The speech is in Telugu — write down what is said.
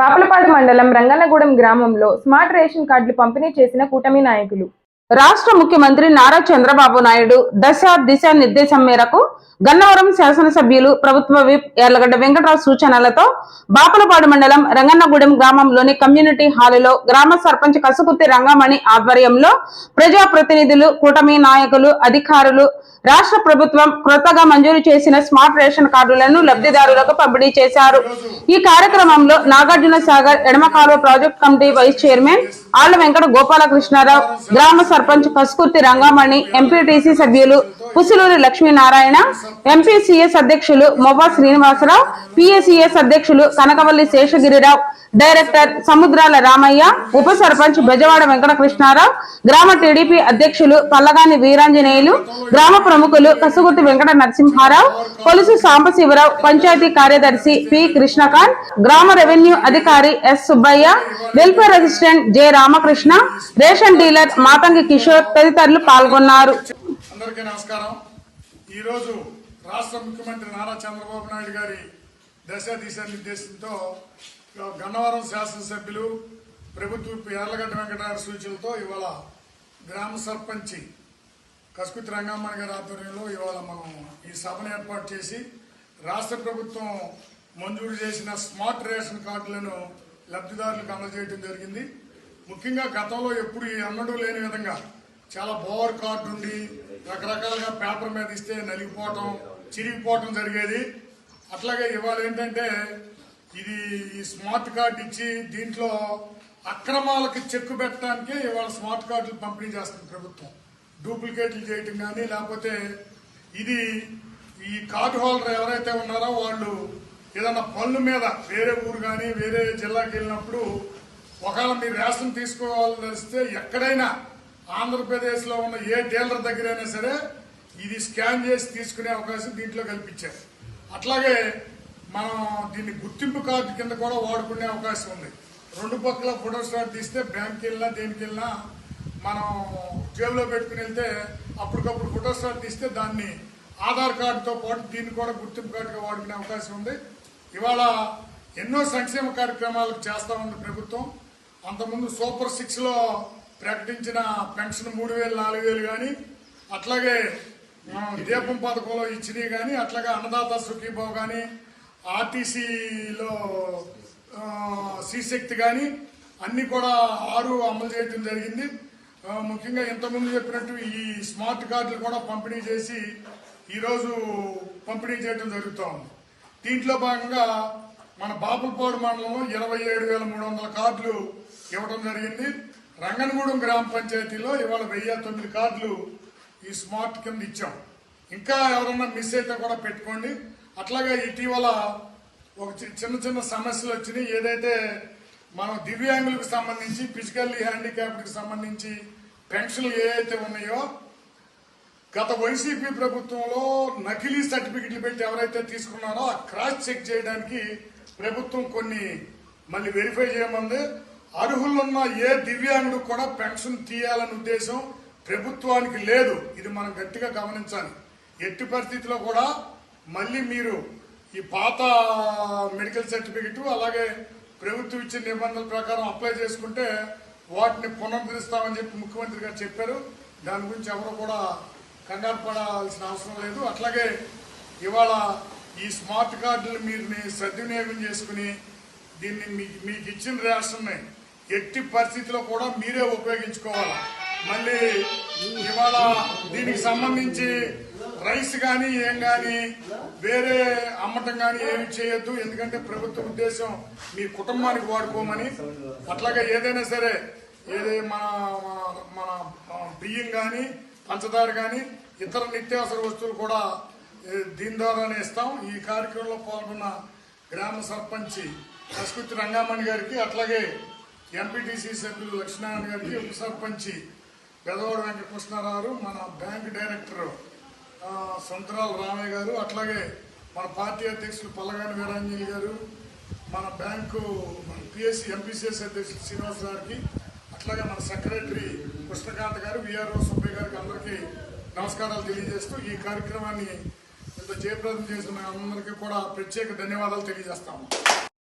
బాపలపాడు మండలం రంగన్నగూడెం గ్రామంలో స్మార్ట్ రేషన్ కార్డులు పంపిణీ చేసిన కూటమి నాయకులు. రాష్ట్ర ముఖ్యమంత్రి నారా చంద్రబాబు నాయుడు దశ దిశ నిర్దేశం మేరకు గన్నవరం శాసనసభ్యులు ప్రభుత్వ విప్ ఎర్లగడ్డ వెంకటరావు సూచనలతో బాపలపాడు మండలం రంగన్నగూడెం గ్రామంలోని కమ్యూనిటీ హాలులో గ్రామ సర్పంచ్ కసుకుర్తి రంగమణి ఆధ్వర్యంలో ప్రజా ప్రతినిధులు కూటమి నాయకులు అధికారులు రాష్ట్ర ప్రభుత్వం క్రొత్తగా మంజూరు చేసిన స్మార్ట్ రేషన్ కార్డులను లబ్ధిదారులకు పంపిణీ చేశారు. ఈ కార్యక్రమంలో Nagarjuna Sagar ఎడమకాలువ project committee vice chairman Alla Venkata Gopalakrishnarao గ్రామ సర్పంచ్ కసుకుర్తి రంగమణి ఎంపీటీసీ సభ్యులు పుసులూరి లక్ష్మీనారాయణ ఎంపీసీఎస్ అధ్యక్షులు మొవ్వా శ్రీనివాసరావు పిఎస్సిఎస్ అధ్యక్షులు కనకవల్లి శేషగిరిరావు డైరెక్టర్ సముద్రాల రామయ్య ఉప సర్పంచ్ బెజవాడ వెంకటకృష్ణారావు గ్రామ టీడీపీ అధ్యక్షులు పల్లగాని వీరాంజనేయులు గ్రామ ప్రముఖులు కసుగుర్తి వెంకట నరసింహారావు కొలుసు సాంబశివరావు పంచాయతీ కార్యదర్శి పి కృష్ణకాంత్ గ్రామ రెవెన్యూ అధికారి S Subbaiah welfare assistant J Ramakrishna ration dealer Matangi Kishore తదితరులు పాల్గొన్నారు. అందరికీ నమస్కారం. ఈరోజు రాష్ట్ర ముఖ్యమంత్రి నారా చంద్రబాబు నాయుడు గారి దశ దిశ నిర్దేశంతో గన్నవరం శాసనసభ్యులు ప్రభుత్వ ఎర్లగడ్డ వెంకటరాయ సూచనలతో ఇవాళ గ్రామ సర్పంచి కసుకుతి రంగమ్మని గారి ఆధ్వర్యంలో ఇవాళ మనం ఈ సభను ఏర్పాటు చేసి రాష్ట్ర ప్రభుత్వం మంజూరు చేసిన స్మార్ట్ రేషన్ కార్డులను లబ్ధిదారులకు అందజేయడం జరిగింది. ముఖ్యంగా గతంలో ఎప్పుడు ఎన్నడూ లేని విధంగా చాలా బోర్ కార్డు ఉండి రకరకాలుగా పేపర్ మీద ఇస్తే నలిగిపోవటం చిరిగిపోవటం జరిగేది. అట్లాగే ఇవాళ ఏంటంటే ఇది ఈ స్మార్ట్ కార్డు ఇచ్చి దీంట్లో అక్రమాలకు చెక్కు పెట్టడానికి ఇవాళ స్మార్ట్ కార్డులు పంపిణీ చేస్తుంది ప్రభుత్వం. డూప్లికేట్లు చేయటం కానీ లేకపోతే ఇది ఈ కార్డు హోల్డర్ ఎవరైతే ఉన్నారో వాళ్ళు ఏదన్నా పనుల మీద వేరే ఊరు కానీ వేరే జిల్లాకి వెళ్ళినప్పుడు ఒకవేళ మీరు రేషన్ తీసుకోవాలని ఎక్కడైనా ఆంధ్రప్రదేశ్లో ఉన్న ఏ డీలర్ దగ్గరైనా సరే ఇది స్కాన్ చేసి తీసుకునే అవకాశం దీంట్లో కల్పించారు. అట్లాగే మనం దీన్ని గుర్తింపు కార్డు కింద కూడా వాడుకునే అవకాశం ఉంది. రెండు పక్కల ఫోటో స్టాట్ తీస్తే బ్యాంక్కి వెళ్ళినా దేనికి వెళ్ళినా మనం జేబులో పెట్టుకుని వెళ్తే అప్పటికప్పుడు ఫోటో స్టాట్ తీస్తే దాన్ని ఆధార్ కార్డుతో పాటు దీన్ని కూడా గుర్తింపు కార్డుగా వాడుకునే అవకాశం ఉంది. ఇవాళ ఎన్నో సంక్షేమ కార్యక్రమాలు చేస్తా ఉంది ప్రభుత్వం. అంతకుముందు సూపర్ సిక్స్లో ప్రకటించిన పెన్షన్ మూడు వేలు నాలుగు వేలు కానీ అట్లాగే దీపం పథకంలో ఇచ్చినవి కానీ అట్లాగే అన్నదాత సుఖీభావ్ కానీ ఆర్టీసీలో శ్రీశక్తి కానీ అన్నీ కూడా ఆరు అమలు చేయడం జరిగింది. ముఖ్యంగా ఇంతకుముందు చెప్పినట్టు ఈ స్మార్ట్ కార్డులు కూడా పంపిణీ చేసి ఈరోజు పంపిణీ చేయడం జరుగుతోంది దీంట్లో భాగంగా మన బాపులపాడు మండలంలో ఇరవై ఏడు వేల మూడు వందల కార్డులు ఇవ్వడం జరిగింది. రంగనగూడెం గ్రామ పంచాయతీలో ఇవాళ వెయ్యి తొమ్మిది కార్డులు ఈ స్మార్ట్ కింద ఇచ్చాం. ఇంకా ఎవరన్నా మిస్ అయితే కూడా పెట్టుకోండి. అట్లాగే ఇటీవల ఒక చి- చిన్న చిన్న సమస్యలు వచ్చినాయి. ఏదైతే మనం దివ్యాంగులకు సంబంధించి ఫిజికల్లీ హ్యాండిక్యాప్డ్కి సంబంధించి పెన్షన్లు ఏవైతే ఉన్నాయో గత వైసీపీ ప్రభుత్వంలో నకిలీ సర్టిఫికెట్లు పెట్టి ఎవరైతే తీసుకున్నారో ఆ క్రాస్ చెక్ చేయడానికి ప్రభుత్వం కొన్ని మళ్ళీ వెరిఫై చేయమంది. అర్హులున్న ఏ దివ్యాంగుడు కూడా పెన్షన్ తీయాలనే ఉద్దేశం ప్రభుత్వానికి లేదు. ఇది మనం గట్టిగా గమనించాలి. ఎట్టి పరిస్థితిలో కూడా మళ్ళీ మీరు ఈ పాత మెడికల్ సర్టిఫికెట్ అలాగే ప్రభుత్వం ఇచ్చిన నిబంధనల ప్రకారం అప్లై చేసుకుంటే వాటిని పునరుద్ధరిస్తామని చెప్పి ముఖ్యమంత్రి గారు చెప్పారు. దాని గురించి ఎవరు కూడా కంగారు పడాల్సిన అవసరం లేదు. అట్లాగే ఇవాళ ఈ స్మార్ట్ కార్డులు మీరు సద్వినియోగం చేసుకుని దీన్ని మీకు మీకు ఇచ్చిన రేషన్ని ఎట్టి పరిస్థితిలో కూడా మీరే ఉపయోగించుకోవాలి. మళ్ళీ ఇవాళ దీనికి సంబంధించి రైస్ కానీ ఏం కానీ వేరే అమ్మటం కానీ ఏమి చేయొద్దు. ఎందుకంటే ప్రభుత్వ ఉద్దేశం మీ కుటుంబానికి వాడుకోమని. అట్లాగే ఏదైనా సరే ఏది మన మన- బియ్యం కానీ పంచదార కానీ ఇతర నిత్యావసర వస్తువులు కూడా దీని ద్వారానే ఇస్తాం. ఈ కార్యక్రమంలో పాల్గొన్న గ్రామ సర్పంచి కసుకుర్తి రంగామణి గారికి అట్లాగే ఎంపీటీసీ సభ్యులు లక్ష్మీనారాయణ గారికి ఉప సర్పంచి పెదవాడ వెంకటకృష్ణారావు మన బ్యాంక్ డైరెక్టర్ ఆ, రామయ్య గారు అట్లాగే మన పార్టీ అధ్యక్షులు పల్లగాని వీరాంజలి గారు మన బ్యాంకు మన పిఎస్సి ఎంపీసీఎస్ అధ్యక్షులు శ్రీనివాస్ గారికి అట్లాగే మన సెక్రటరీ కృష్ణకాంత్ గారు విఆర్ఓ సుబ్బయ్య గారికి అందరికీ నమస్కారాలు తెలియజేస్తూ ఈ కార్యక్రమాన్ని ఇంత జయప్రదం చేసిన అందరికీ కూడా ప్రత్యేక ధన్యవాదాలు తెలియజేస్తాము.